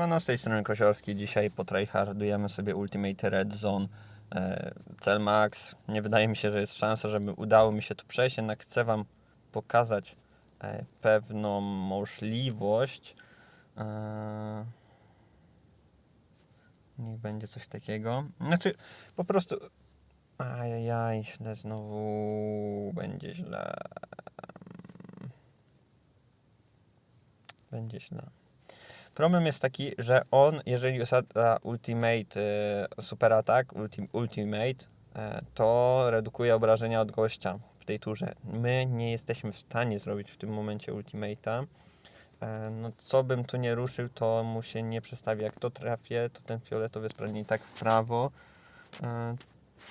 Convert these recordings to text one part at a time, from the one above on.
Siemano, z tej strony Kosiorski. Dzisiaj potryhardujemy sobie Ultimate Red Zone e, cel max. Nie wydaje mi się, że jest szansa, żeby udało mi się tu przejść, jednak chcę Wam pokazać e, pewną możliwość. E, niech będzie coś takiego. Znaczy, po prostu... Ajajaj, źle znowu będzie źle. Będzie źle. Problem jest taki, że on, jeżeli usadza Ultimate e, Super Attack, ulti, Ultimate, e, to redukuje obrażenia od gościa w tej turze. My nie jesteśmy w stanie zrobić w tym momencie Ultimate'a. E, no co bym tu nie ruszył, to mu się nie przestawi. Jak to trafię, to ten fioletowy sprawnie i tak w prawo.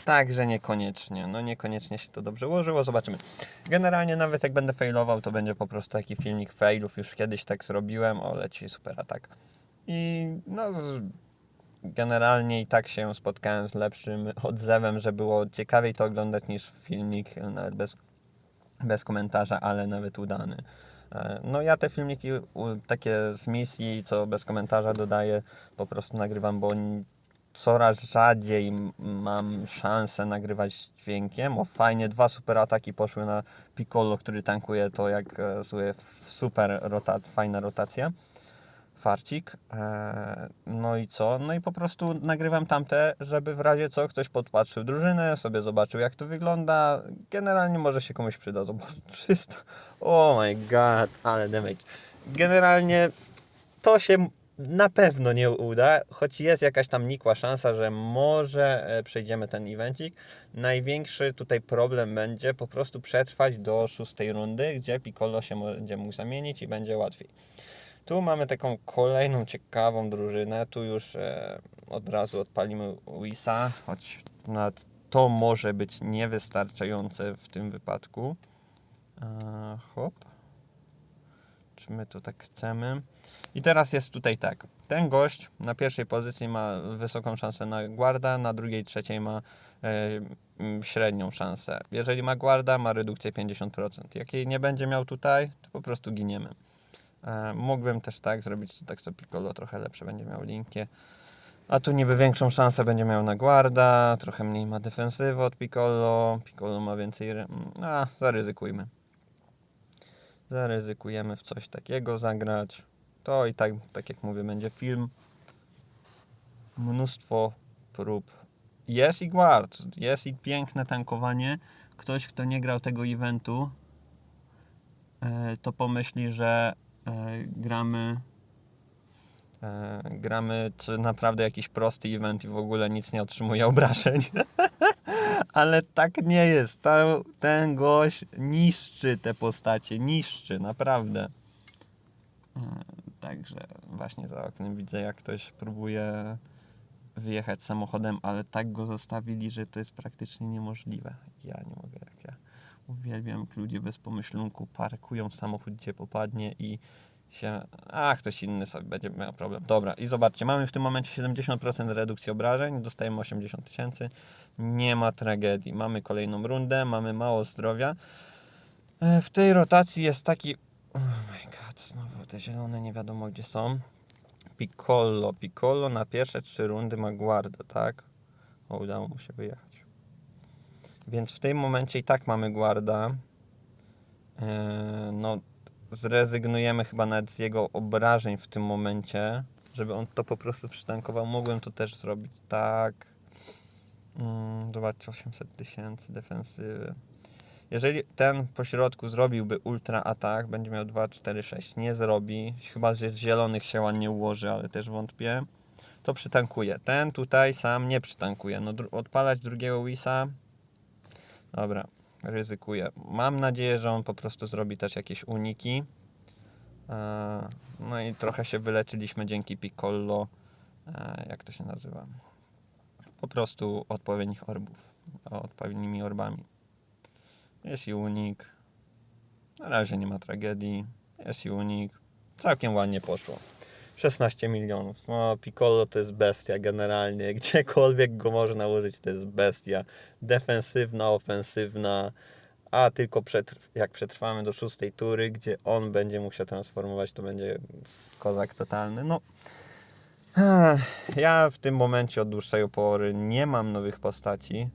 E, Także niekoniecznie, no niekoniecznie się to dobrze ułożyło, zobaczymy. Generalnie nawet jak będę failował, to będzie po prostu taki filmik failów, już kiedyś tak zrobiłem, o leci super atak. I no generalnie i tak się spotkałem z lepszym odzewem, że było ciekawiej to oglądać niż filmik, nawet bez, bez komentarza, ale nawet udany. E, No ja te filmiki takie z misji, co bez komentarza dodaję, po prostu nagrywam, bo coraz rzadziej mam szansę nagrywać dźwiękiem. O fajnie, dwa super ataki poszły na Piccolo, który tankuje to jak e, zły super rotat, fajna rotacja. Farcik. E, No i co? No i po prostu nagrywam tamte, żeby w razie co ktoś podpatrzył drużynę, sobie zobaczył jak to wygląda. Generalnie może się komuś przyda. Zobacz, 300. Oh my god, ale damage. Generalnie to się na pewno nie uda, choć jest jakaś tam nikła szansa, że może e, przejdziemy ten evencik. Największy tutaj problem będzie po prostu przetrwać do szóstej rundy, gdzie Piccolo się będzie mógł zamienić i będzie łatwiej. Tu mamy taką kolejną ciekawą drużynę. Tu już e, od razu odpalimy Wisa, choć nawet to może być niewystarczające w tym wypadku. E, hop. Czy my to tak chcemy? I teraz jest tutaj tak. Ten gość na pierwszej pozycji ma wysoką szansę na guarda, na drugiej, trzeciej ma e, średnią szansę. Jeżeli ma guarda, ma redukcję 50%. Jak jej nie będzie miał tutaj, to po prostu giniemy. E, mógłbym też tak zrobić, to tak to Piccolo trochę lepsze będzie miał linkie. A tu niby większą szansę będzie miał na guarda, trochę mniej ma defensywy od Piccolo. Piccolo ma więcej... A, zaryzykujmy. Zaryzykujemy w coś takiego zagrać. To i tak, tak jak mówię, będzie film. Mnóstwo prób. Jest i guard, jest i piękne tankowanie. Ktoś, kto nie grał tego eventu, e, to pomyśli, że e, gramy e, gramy czy naprawdę jakiś prosty event i w ogóle nic nie otrzymuje obrażeń. Ale tak nie jest. Ta, ten gość niszczy te postacie, niszczy, naprawdę. E, Także właśnie za oknem widzę, jak ktoś próbuje wyjechać samochodem, ale tak go zostawili, że to jest praktycznie niemożliwe. Ja nie mogę, jak ja uwielbiam, jak ludzie bez pomyślunku parkują samochód, gdzie popadnie i się... A, ktoś inny sobie będzie miał problem. Dobra, i zobaczcie, mamy w tym momencie 70% redukcji obrażeń, dostajemy 80 tysięcy, nie ma tragedii. Mamy kolejną rundę, mamy mało zdrowia. E, W tej rotacji jest taki... Oh my god, znowu te zielone nie wiadomo gdzie są. Piccolo. Piccolo na pierwsze trzy rundy ma guarda, tak? O, udało mu się wyjechać. Więc w tym momencie i tak mamy guarda. E, no, zrezygnujemy chyba nawet z jego obrażeń w tym momencie, żeby on to po prostu przytankował. Mogłem to też zrobić tak. Mm, zobaczcie, 800 tysięcy defensywy. Jeżeli ten po środku zrobiłby ultra atak, będzie miał 2, 4, 6. Nie zrobi, chyba że z zielonych się ładnie ułoży, ale też wątpię. To przytankuje. Ten tutaj sam nie przytankuje. No, odpalać drugiego Wisa. Dobra, ryzykuję. Mam nadzieję, że on po prostu zrobi też jakieś uniki. Eee, No i trochę się wyleczyliśmy dzięki Piccolo. Eee, Jak to się nazywa? Po prostu odpowiednich orbów. Odpowiednimi orbami. Jest i unik. Na razie nie ma tragedii. Jest i unik. Całkiem ładnie poszło. 16 milionów. No, Piccolo to jest bestia generalnie. Gdziekolwiek go można użyć, to jest bestia. Defensywna, ofensywna. A tylko jak przetrwamy do szóstej tury, gdzie on będzie mógł się transformować, to będzie kozak totalny. No, Ja w tym momencie od dłuższej pory nie mam nowych postaci.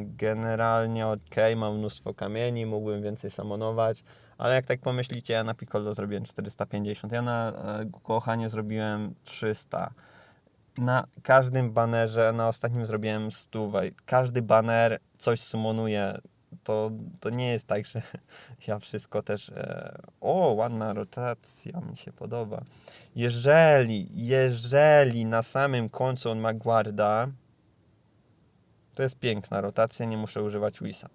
Generalnie ok, mam mnóstwo kamieni, mógłbym więcej samonować, ale jak tak pomyślicie, ja na Piccolo zrobiłem 450, ja na e, Kochanie zrobiłem 300. Na każdym banerze, na ostatnim zrobiłem 100. Każdy baner coś sumonuje. To, to nie jest tak, że ja wszystko też. E... O, ładna rotacja, mi się podoba. Jeżeli, jeżeli na samym końcu on ma guarda, to jest piękna rotacja, nie muszę używać Wisa.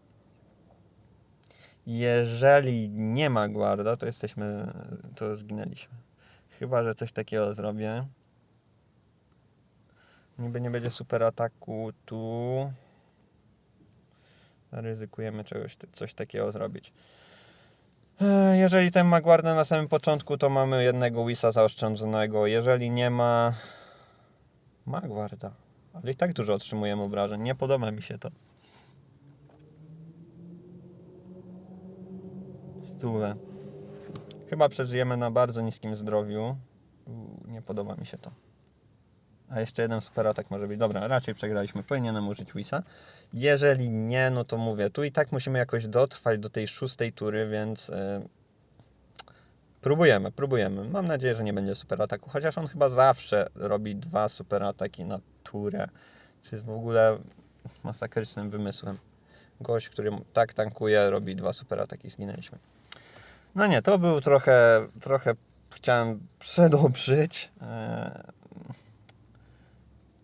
Jeżeli nie ma guarda, to jesteśmy, to zginęliśmy. Chyba, że coś takiego zrobię. Niby nie będzie super ataku tu. Ryzykujemy czegoś, coś takiego zrobić. Jeżeli ten ma guardę na samym początku, to mamy jednego Wisa zaoszczędzonego. Jeżeli nie ma... Ma guarda. Ale i tak dużo otrzymujemy obrażeń. Nie podoba mi się to. Chyba przeżyjemy na bardzo niskim zdrowiu. Uuu, Nie podoba mi się to. A jeszcze jeden super atak może być. Dobra, raczej przegraliśmy. Powinienem użyć Wisa. Jeżeli nie, no to mówię. Tu i tak musimy jakoś dotrwać do tej szóstej tury, więc e, próbujemy, próbujemy. Mam nadzieję, że nie będzie super ataku. Chociaż on chyba zawsze robi dwa super ataki na turę. Co jest w ogóle masakrycznym wymysłem. Gość, który tak tankuje, robi dwa super ataki. Zginęliśmy. No nie, to był trochę, trochę chciałem przedobrzyć. E,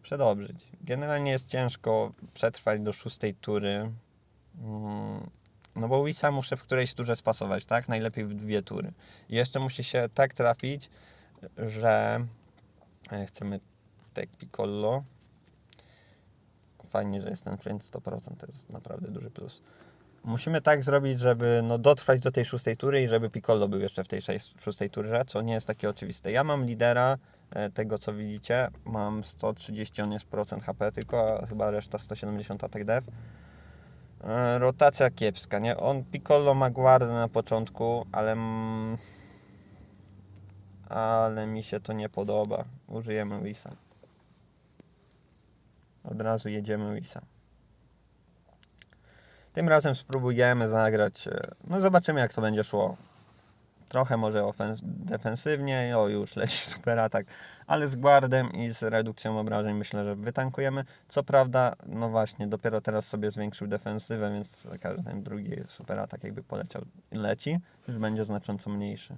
przedobrzyć. Generalnie jest ciężko przetrwać do szóstej tury. Mm, No bo Wisa muszę w którejś turze spasować, tak? Najlepiej w dwie tury. I jeszcze musi się tak trafić, że e, chcemy tak Piccolo. Fajnie, że jest ten friend 100%, to jest naprawdę duży plus. Musimy tak zrobić, żeby no, dotrwać do tej szóstej tury i żeby Piccolo był jeszcze w tej szóstej turze, co nie jest takie oczywiste. Ja mam lidera, e, tego co widzicie, mam 130, on jest procent HP tylko, a chyba reszta 170 atak dev. E, Rotacja kiepska, nie? On Piccolo ma guardę na początku, ale ale mi się to nie podoba. Użyjemy Wisa. Od razu jedziemy Wisa. Tym razem spróbujemy zagrać. e, No zobaczymy jak to będzie szło. Trochę może ofens- defensywnie, o już leci super atak, ale z guardem i z redukcją obrażeń myślę, że wytankujemy. Co prawda, no właśnie, dopiero teraz sobie zwiększył defensywę, więc za każdym drugi super atak jakby poleciał leci, już będzie znacząco mniejszy.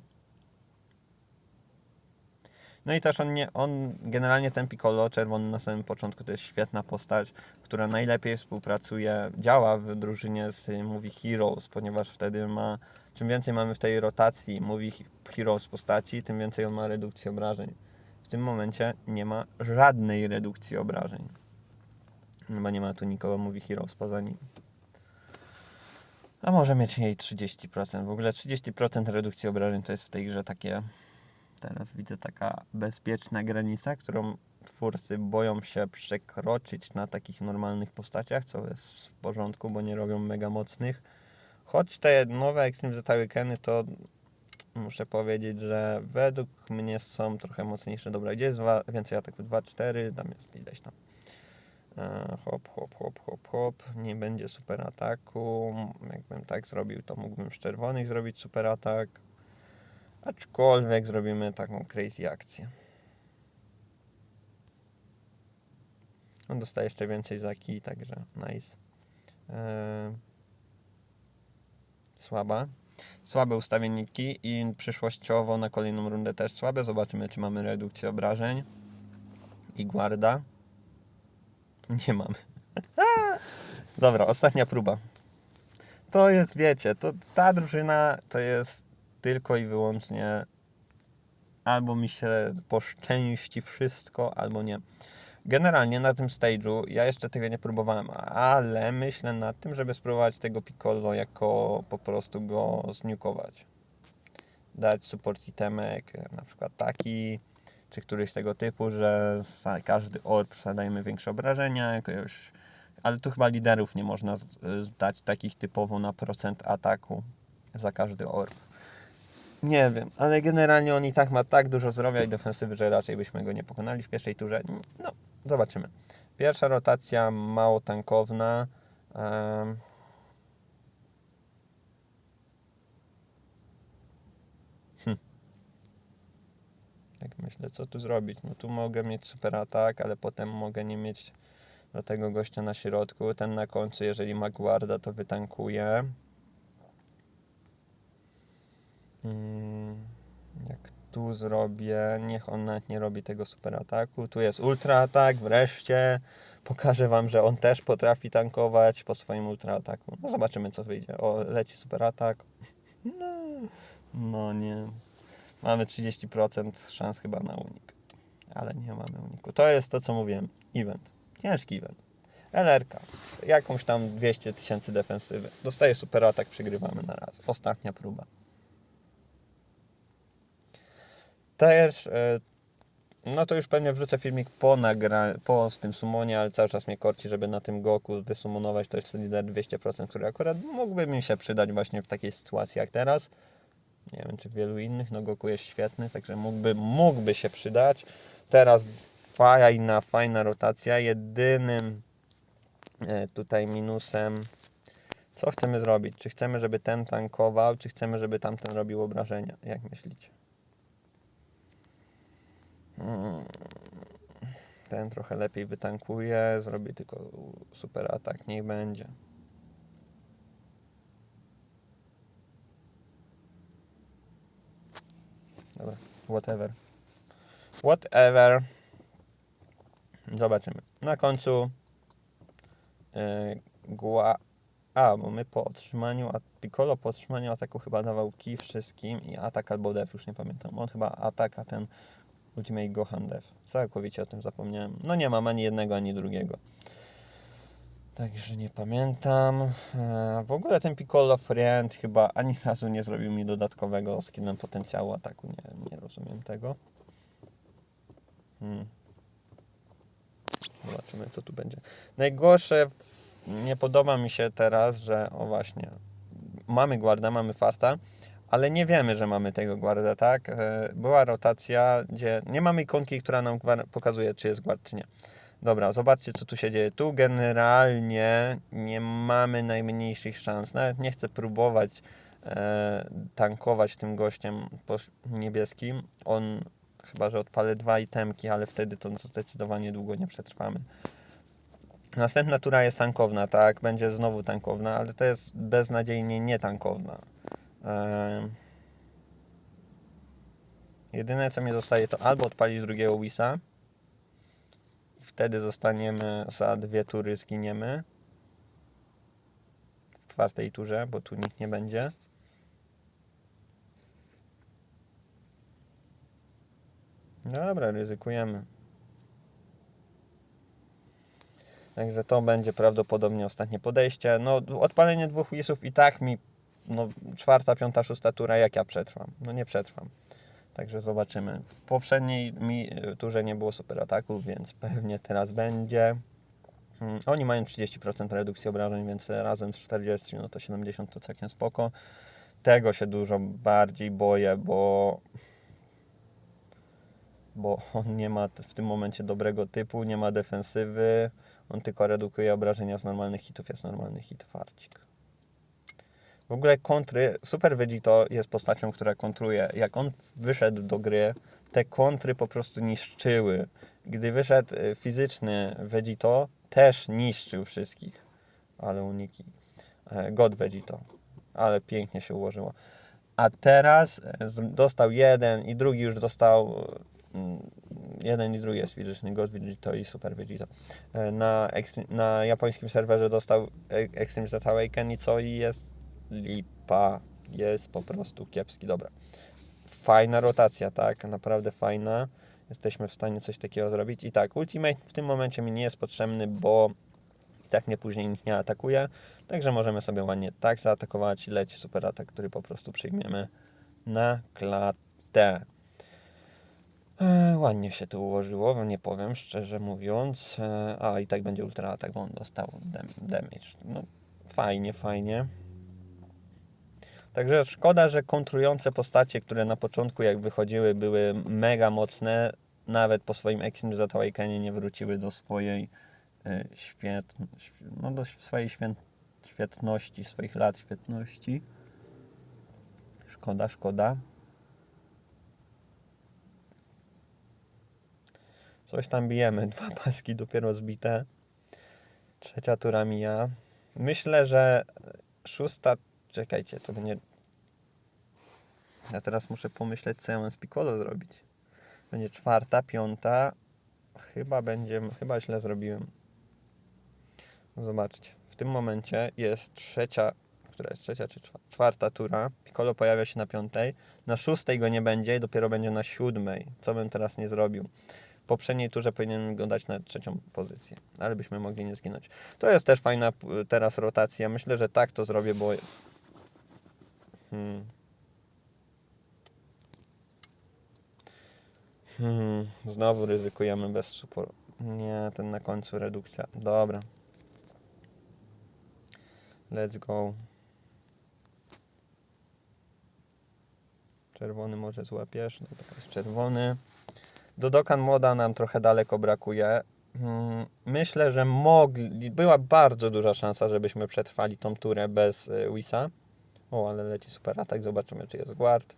No i też on nie, on generalnie ten Piccolo czerwony na samym początku to jest świetna postać, która najlepiej współpracuje, działa w drużynie z Movie Heroes, ponieważ wtedy ma, czym więcej mamy w tej rotacji Movie Heroes postaci, tym więcej on ma redukcji obrażeń. W tym momencie nie ma żadnej redukcji obrażeń. No Bo nie ma tu nikogo Movie Heroes poza nim. A może mieć jej 30%. W ogóle 30% redukcji obrażeń to jest w tej grze takie Teraz widzę taka bezpieczna granica, którą twórcy boją się przekroczyć na takich normalnych postaciach, co jest w porządku, bo nie robią mega mocnych. Choć te nowe Extreme Z Hurricane to muszę powiedzieć, że według mnie są trochę mocniejsze. Dobra, gdzie jest więcej ataków? 2, 4, tam jest ileś tam. E, hop, hop, hop, hop, hop. Nie będzie super ataku. Jakbym tak zrobił, to mógłbym z czerwonych zrobić super atak. Aczkolwiek zrobimy taką crazy akcję. On dostaje jeszcze więcej za kij, także nice. Eee, słaba. Słabe ustawienniki i przyszłościowo na kolejną rundę też słabe. Zobaczymy, czy mamy redukcję obrażeń. I guarda. Nie mamy. Dobra, ostatnia próba. To jest, wiecie, to ta drużyna to jest tylko i wyłącznie albo mi się poszczęści wszystko, albo nie. Generalnie na tym stage'u ja jeszcze tego nie próbowałem, ale myślę nad tym, żeby spróbować tego Piccolo jako po prostu go zniukować. Dać support itemek, na przykład taki, czy któryś tego typu, że za każdy orb zadajemy większe obrażenia, ale tu chyba liderów nie można dać takich typowo na procent ataku za każdy orb. Nie wiem, ale generalnie on i tak ma tak dużo zdrowia i defensywy, że raczej byśmy go nie pokonali w pierwszej turze. No, zobaczymy. Pierwsza rotacja mało tankowna. Hm. Tak myślę, co tu zrobić? No tu mogę mieć super atak, ale potem mogę nie mieć do tego gościa na środku. Ten na końcu, jeżeli ma guarda, to wytankuje. Mm, Jak tu zrobię, niech on nawet nie robi tego super ataku. Tu jest ultra atak, wreszcie. Pokażę wam, że on też potrafi tankować po swoim ultra ataku. No zobaczymy co wyjdzie. O, leci super atak. No, no nie. Mamy 30% szans chyba na unik. Ale nie mamy uniku. To jest to co mówiłem. Event. Ciężki event. LRK. Jakąś tam 200 tysięcy defensywy. Dostaje super atak, przegrywamy na raz. Ostatnia próba. Też, e, no to już pewnie wrzucę filmik po nagra, po tym sumonie, ale cały czas mnie korci, żeby na tym Goku wysumonować to jest lider 200%, który akurat mógłby mi się przydać właśnie w takiej sytuacji jak teraz. Nie wiem, czy wielu innych, no Goku jest świetny, także mógłby, mógłby się przydać. Teraz fajna, fajna rotacja. Jedynym e, tutaj minusem, co chcemy zrobić? Czy chcemy, żeby ten tankował, czy chcemy, żeby tamten robił obrażenia? Jak myślicie? Mm, Ten trochę lepiej wytankuje, zrobi tylko super atak, niech będzie. Dobra, whatever. Whatever. Zobaczymy. Na końcu yy, gła... A, bo my po otrzymaniu, Piccolo po otrzymaniu ataku chyba dawał key wszystkim i atak albo def, już nie pamiętam. On chyba atak, a ten Ultimate Gohan Dev. Całkowicie o tym zapomniałem. No nie mam ani jednego, ani drugiego. Także nie pamiętam. Eee, w ogóle ten Piccolo Friend chyba ani razu nie zrobił mi dodatkowego skinem potencjału ataku. Nie, nie rozumiem tego. Hmm. Zobaczymy, co tu będzie. Najgorsze, nie podoba mi się teraz, że o właśnie, mamy guarda, mamy farta, ale nie wiemy, że mamy tego guarda, tak? E, Była rotacja, gdzie nie mamy ikonki, która nam pokazuje, czy jest guard, czy nie. Dobra, zobaczcie, co tu się dzieje. Tu generalnie nie mamy najmniejszych szans. Nawet nie chcę próbować e, tankować tym gościem niebieskim. On chyba, że odpalę dwa itemki, ale wtedy to zdecydowanie długo nie przetrwamy. Następna tura jest tankowna, tak? Będzie znowu tankowna, ale to jest beznadziejnie nietankowna. Jedyne co mi zostaje to albo odpalić drugiego Wisa i wtedy zostaniemy za dwie tury zginiemy w czwartej turze, bo tu nikt nie będzie. Dobra, ryzykujemy. Także to będzie prawdopodobnie ostatnie podejście. No, odpalenie dwóch wisów i tak mi no, czwarta, piąta, szósta tura, jak ja przetrwam? No nie przetrwam. Także zobaczymy. W poprzedniej mi e, turze nie było super ataków, więc pewnie teraz będzie. Mm, Oni mają 30% redukcji obrażeń, więc razem z 40, no to 70 to całkiem spoko. Tego się dużo bardziej boję, bo bo on nie ma w tym momencie dobrego typu, nie ma defensywy, on tylko redukuje obrażenia z normalnych hitów, jest normalny hit farcik. W ogóle kontry, Super Vegito jest postacią, która kontruje. Jak on wyszedł do gry, te kontry po prostu niszczyły. Gdy wyszedł y, fizyczny Vegito, też niszczył wszystkich. Ale uniki. E, God Vegito. Ale pięknie się ułożyło. A teraz e, dostał jeden i drugi już dostał. mm, Jeden i drugi jest fizyczny, God Vegito i Super Vegito. E, Na, na japońskim serwerze dostał Extreme Z Awaken i co i jest lipa. Jest po prostu kiepski. Dobra. Fajna rotacja, tak? Naprawdę fajna. Jesteśmy w stanie coś takiego zrobić. I tak, Ultimate w tym momencie mi nie jest potrzebny, bo i tak mnie później nikt nie atakuje. Także możemy sobie ładnie tak zaatakować. Leci super atak, który po prostu przyjmiemy na klatę. E, ładnie się to ułożyło, nie powiem szczerze mówiąc. E, a i tak będzie ultra atak, bo on dostał dam- damage. No, fajnie, fajnie. Także szkoda, że kontrujące postacie, które na początku jak wychodziły były mega mocne, nawet po swoim Exim z Awakenie nie wróciły do swojej y, świet, św- no do swojej świę, świetności, swoich lat świetności. Szkoda, szkoda. Coś tam bijemy, dwa paski dopiero zbite. Trzecia tura mija. Myślę, że szósta. Czekajcie, to będzie. Ja teraz muszę pomyśleć, co ja mam z Piccolo zrobić. Będzie czwarta, piąta. Chyba będzie. Chyba źle zrobiłem. No Zobaczcie. W tym momencie jest trzecia. Która jest trzecia czy czwa- czwarta tura? Piccolo pojawia się na piątej. Na szóstej go nie będzie i dopiero będzie na siódmej. Co bym teraz nie zrobił? Poprzedniej turze powinienem go dać na trzecią pozycję, ale byśmy mogli nie zginąć. To jest też fajna teraz rotacja. Myślę, że tak to zrobię, bo. Hmm. Hmm. Znowu ryzykujemy bez supportu. Nie, ten na końcu redukcja. Dobra. Let's go. Czerwony może złapiesz. Dobra, jest czerwony. Do Dokan Moda nam trochę daleko brakuje. Mm, Myślę, że mogli. Była bardzo duża szansa, żebyśmy przetrwali tą turę bez y, Wisa. O, ale leci super atak. Zobaczymy, czy jest guard.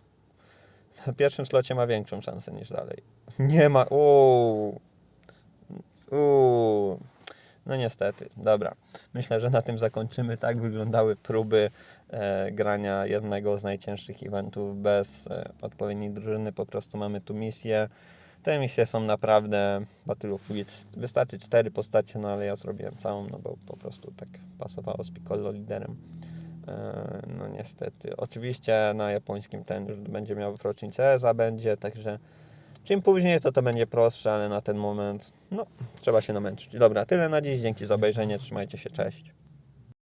Na pierwszym slocie ma większą szansę niż dalej. Nie ma. Uuu. Uuu. No niestety. Dobra. Myślę, że na tym zakończymy. Tak wyglądały próby e, grania jednego z najcięższych eventów bez e, odpowiedniej drużyny. Po prostu mamy tu misję. Te misje są naprawdę Battle of Wits. Wystarczy cztery postacie, no ale ja zrobiłem całą, no bo po prostu tak pasowało z Piccolo liderem. E, No niestety. Oczywiście na japońskim ten już będzie miał rocznicę ESA będzie, także czym później to to będzie prostsze, ale na ten moment no trzeba się namęczyć. Dobra, tyle na dziś. Dzięki za obejrzenie. Trzymajcie się. Cześć.